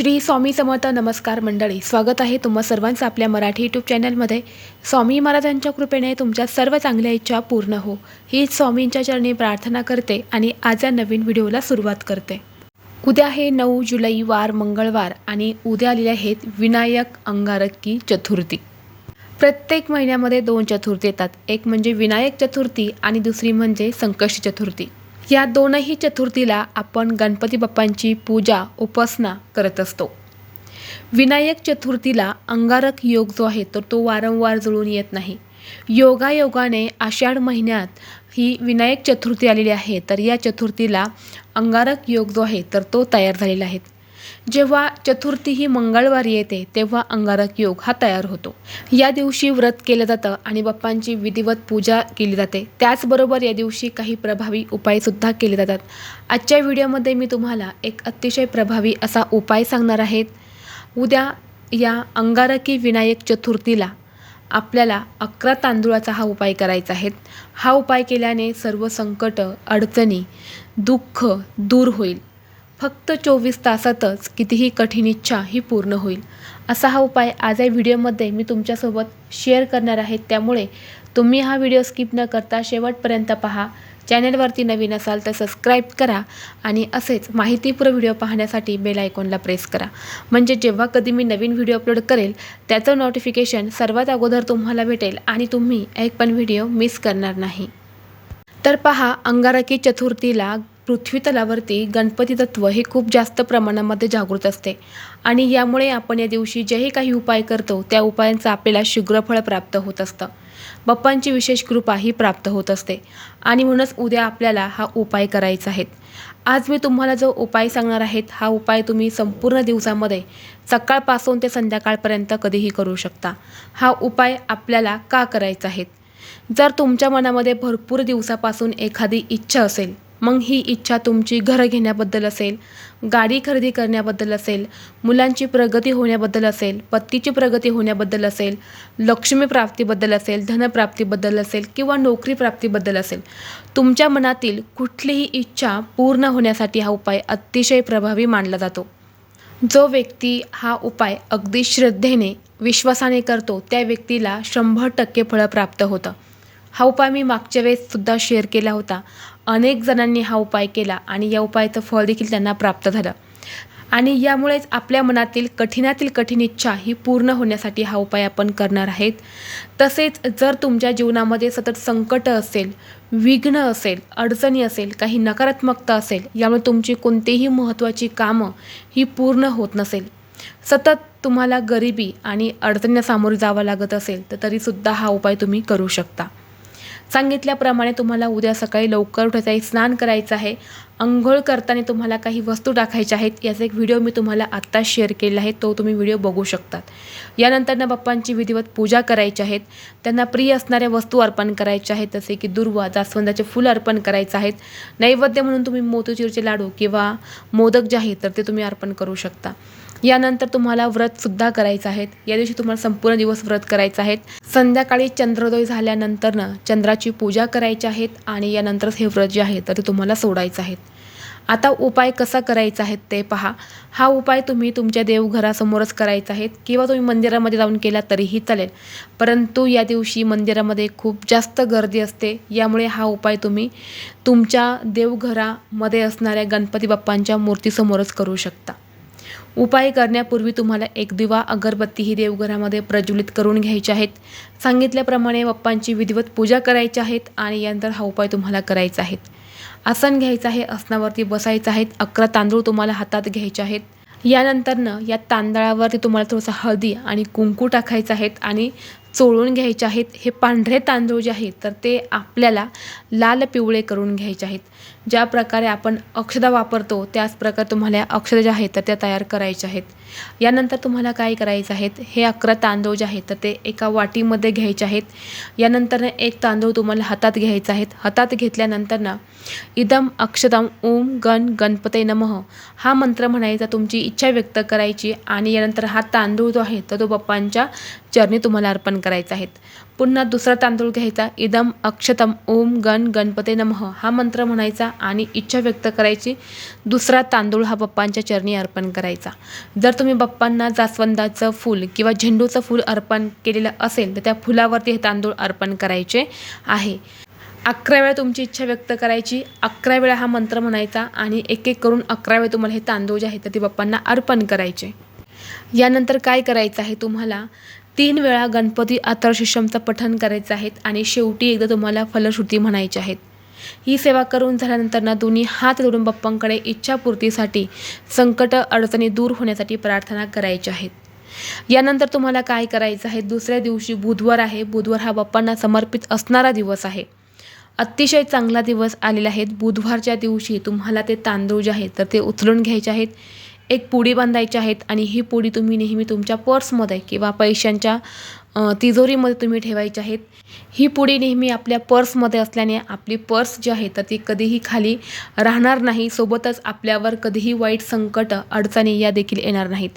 श्री स्वामी समर्थ नमस्कार मंडळी स्वागत आहे तुम्हा सर्वांचं आपल्या मराठी यूट्यूब चॅनलमध्ये. स्वामी महाराजांच्या कृपेने तुमच्या सर्व चांगल्या इच्छा पूर्ण हो. ही स्वामींच्या चरणी प्रार्थना करते आणि आज या नवीन व्हिडिओला सुरुवात करते. उद्या हे नऊ जुलै वार मंगळवार आणि उद्या आलेले आहेत विनायक अंगारकी चतुर्थी. प्रत्येक महिन्यामध्ये दोन चतुर्थी येतात. एक म्हणजे विनायक चतुर्थी आणि दुसरी म्हणजे संकष्टी चतुर्थी. या दोनही चतुर्थीला आपण गणपती बाप्पांची पूजा उपासना करत असतो. विनायक चतुर्थीला अंगारक योग जो आहे तर तो वारंवार जुळून येत नाही. योगायोगाने आषाढ महिन्यात ही विनायक चतुर्थी आलेली आहे तर या चतुर्थीला अंगारक योग जो आहे तर तो तयार झालेला आहे. जेव्हा चतुर्थी ही मंगळवारी येते तेव्हा अंगारक योग हा तयार होतो. या दिवशी व्रत केलं जातं आणि बाप्पांची विधिवत पूजा केली जाते. त्याचबरोबर या दिवशी काही प्रभावी उपायसुद्धा केले जातात. आजच्या व्हिडिओमध्ये मी तुम्हाला एक अतिशय प्रभावी असा उपाय सांगणार आहेत उद्या या अंगारकी विनायक चतुर्थीला आपल्याला अकरा तांदूळाचा हा उपाय करायचा आहे. हा उपाय केल्याने सर्व संकट अडचणी दुःख दूर होईल. फक्त चोवीस तासातच कितीही कठीण इच्छा ही पूर्ण होईल. असा हा उपाय आज या व्हिडिओमध्ये मी तुमच्यासोबत शेअर करणार आहे. त्यामुळे तुम्ही हा व्हिडिओ स्किप न करता शेवटपर्यंत पहा. चॅनलवरती नवीन असाल तर सबस्क्राईब करा आणि असेच माहितीपूर्ण व्हिडिओ पाहण्यासाठी बेल आयकॉनला प्रेस करा. म्हणजे जेव्हा कधी मी नवीन व्हिडिओ अपलोड करेल त्याचं नोटिफिकेशन सर्वात अगोदर तुम्हाला भेटेल आणि तुम्ही एक पण व्हिडिओ मिस करणार नाही. तर पहा अंगारकी चतुर्थीला पृथ्वी तलावरती गणपती तत्व हे खूप जास्त प्रमाणामध्ये जागृत असते. आणि यामुळे आपण या दिवशी जेही काही उपाय करतो त्या उपायांचं आपल्याला शीघ्रफळ प्राप्त होत असतं. बाप्पांची विशेष कृपा ही प्राप्त होत असते. आणि म्हणूनच उद्या आपल्याला हा उपाय करायचा आहे. आज मी तुम्हाला जो उपाय सांगणार आहेत हा उपाय तुम्ही संपूर्ण दिवसामध्ये सकाळपासून ते संध्याकाळपर्यंत कधीही करू शकता. हा उपाय आपल्याला का करायचा आहे? जर तुमच्या मनामध्ये भरपूर दिवसापासून एखादी इच्छा असेल मग ही इच्छा तुमची घरं घेण्याबद्दल असेल गाडी खरेदी करण्याबद्दल असेल मुलांची प्रगती होण्याबद्दल असेल पत्तीची प्रगती होण्याबद्दल असेल लक्ष्मी प्राप्तीबद्दल असेल धनप्राप्तीबद्दल असेल किंवा नोकरी प्राप्तीबद्दल असेल तुमच्या मनातील कुठलीही इच्छा पूर्ण होण्यासाठी हा उपाय अतिशय प्रभावी मानला जातो. जो व्यक्ती हा उपाय अगदी श्रद्धेने विश्वासाने करतो त्या व्यक्तीला शंभर टक्के फळं प्राप्त होतं. हा उपाय मी मागच्या वेळेससुद्धा शेअर केला होता. अनेक जणांनी हा उपाय केला आणि या उपायाचं फळ देखील त्यांना प्राप्त झालं. आणि यामुळेच आपल्या मनातील कठीणातील कठीण इच्छा ही पूर्ण होण्यासाठी हा उपाय आपण करणार आहेत. तसेच जर तुमच्या जीवनामध्ये सतत संकट असेल विघ्न असेल अडचणी असेल काही नकारात्मकता असेल यामुळे तुमची कोणतीही महत्त्वाची कामं ही पूर्ण होत नसेल. सतत तुम्हाला गरिबी आणि अडचणींना सामोरे जावं लागत असेल तर तरीसुद्धा हा उपाय तुम्ही करू शकता. सांगितल्याप्रमाणे तुम्हाला उद्या सकाळी लवकर उठायचं आहे स्नान करायचं आहे. अंघोळ करताना तुम्हाला काही वस्तू टाकायच्या आहेत. याचा एक व्हिडिओ मी तुम्हाला आत्ताच शेअर केला आहे. तो तुम्ही व्हिडिओ बघू शकतात. यानंतरनं बाप्पांची विधिवत पूजा करायची आहेत त्यांना प्रिय असणाऱ्या वस्तू अर्पण करायच्या आहेत जसे की दुर्वा जास्वंदाचे फुल अर्पण करायचं आहेत. नैवेद्य म्हणून तुम्ही मोतीचूरचे लाडू किंवा मोदक जे आहेत तर ते तुम्ही अर्पण करू शकता. यानंतर तुम्हाला व्रतसुद्धा करायचं आहेत या दिवशी तुम्हाला संपूर्ण दिवस व्रत करायचं आहेत संध्याकाळी चंद्रोदय झाल्यानंतरनं चंद्राची पूजा करायची आहेत आणि यानंतरच हे व्रत जे आहे तर ते तुम्हाला सोडायचं आहेत. आता उपाय कसा करायचा आहे ते पहा. हा उपाय तुम्ही तुमच्या देवघरासमोरच करायचा आहे किंवा तुम्ही मंदिरामध्ये जाऊन केला तरीही चालेल. परंतु या दिवशी मंदिरामध्ये खूप जास्त गर्दी असते. यामुळे हा उपाय तुम्ही तुमच्या देवघरामध्ये असणाऱ्या गणपती बाप्पांच्या मूर्तीसमोरच करू शकता. उपाय करण्यापूर्वी तुम्हाला एक दिवा अगरबत्ती ही देवघरामध्ये प्रज्वलित करून घ्यायचे आहेत. सांगितल्याप्रमाणे बाप्पांची विधिवत पूजा करायची आहेत आणि यानंतर हा उपाय तुम्हाला करायचा आहे. आसन घ्यायचं आहे आसनावरती बसायचं आहे अकरा तांदूळ तुम्हाला हातात घ्यायचे आहेत. यानंतरनं या तांदळावरती तुम्हाला थोडंसं हळदी आणि कुंकू टाकायचं आहेत आणि चोळून घ्यायचे आहेत. हे पांढरे तांदूळ जे आहेत तर ते आपल्याला लाल पिवळे करून घ्यायचे आहेत. ज्या प्रकारे आपण अक्षदा वापरतो त्याच प्रकारे तुम्हाला औषधं ज्या आहेत तर त्या तयार करायच्या आहेत. यानंतर तुम्हाला काय करायचं आहेत हे अकरा तांदूळ जे आहेत तर ते एका वाटीमध्ये घ्यायचे आहेत. यानंतर एक तांदूळ तुम्हाला हातात घ्यायचा आहेत हातात घेतल्यानंतर ना इदम अक्षदम ओम गण गणपते नमः. हा मंत्र म्हणायचा तुमची इच्छा व्यक्त करायची आणि यानंतर हा तांदूळ जो आहे तर तो बाप्पांच्या चरणी तुम्हाला अर्पण करायचा आहेत पुन्हा दुसरा तांदूळ घ्यायचा. इदम अक्षतम ओम गण गणपते नमः. हा मंत्र म्हणायचा आणि इच्छा व्यक्त करायची. दुसरा तांदूळ हा बाप्पांच्या चरणी अर्पण करायचा. जर तुम्ही बाप्पांना जास्वंदाचं फूल किंवा झेंडूचं फूल अर्पण केलेलं असेल तर त्या फुलावरती हे तांदूळ अर्पण करायचे आहे. अकरा वेळा तुमची इच्छा व्यक्त करायची. अकरा वेळा हा मंत्र म्हणायचा आणि एक एक करून अकरा वेळा तुम्हाला हे तांदूळ जे आहेत तर ते बाप्पांना अर्पण करायचे. यानंतर काय करायचं आहे तुम्हाला? तीन वेळा गणपती अथर्वशीर्षमचं पठण करायचं आहेत आणि शेवटी एकदा तुम्हाला फलश्रुती म्हणायची आहेत. ही सेवा करून झाल्यानंतर ना दोन्ही हात जोडून बाप्पांकडे इच्छापूर्तीसाठी संकट अडचणी दूर होण्यासाठी प्रार्थना करायच्या आहेत. यानंतर तुम्हाला काय करायचं आहे? दुसऱ्या दिवशी बुधवार आहे. बुधवार हा बाप्पांना समर्पित असणारा दिवस आहे. अतिशय चांगला दिवस आलेला आहे. बुधवारच्या दिवशी तुम्हाला ते तांदूळ जे आहेत तर ते उचलून घ्यायचे आहेत. एक पुडी बांधायची आहेत आणि ही पुडी तुम्ही नेहमी तुमच्या पर्समध्ये किंवा पैशांच्या तिजोरीमध्ये तुम्ही ठेवायची आहेत. ही पुडी नेहमी आपल्या पर्समध्ये असल्याने आपली पर्स जी आहे तर ती कधीही खाली राहणार नाही. सोबतच आपल्यावर कधीही वाईट संकट अडचणी या देखील येणार नाहीत.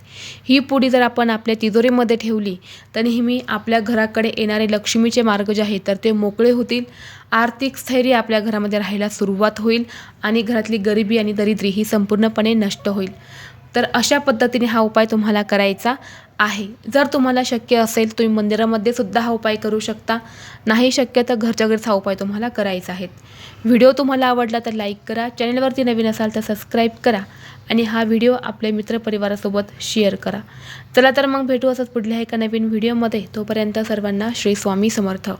ही पुडी जर आपण आपल्या तिजोरीमध्ये ठेवली तर नेहमी आपल्या घराकडे येणारे लक्ष्मीचे मार्ग जे आहेत तर ते मोकळे होतील. आर्थिक स्थैर्य आपल्या घरामध्ये राहायला सुरुवात होईल आणि घरातली गरिबी आणि दरिद्री ही संपूर्णपणे नष्ट होईल. तर अशा पद्धतीने हा उपाय तुम्हाला करायचा आहे. जर तुम्हाला शक्य असेल तुम्ही मंदिरामध्ये सुद्धा हा उपाय करू शकता. नाही शक्य तर घरच्या घरीच हा उपाय तुम्हाला करायचा आहे. व्हिडिओ तुम्हाला आवडला तर लाईक करा चॅनलवरती नवीन असाल तर सबस्क्राईब करा आणि हा व्हिडिओ आपल्या मित्रपरिवारासोबत शेअर करा. चला तर मग भेटू असंच पुढल्या एका नवीन व्हिडिओमध्ये. तोपर्यंत सर्वांना श्री स्वामी समर्थ.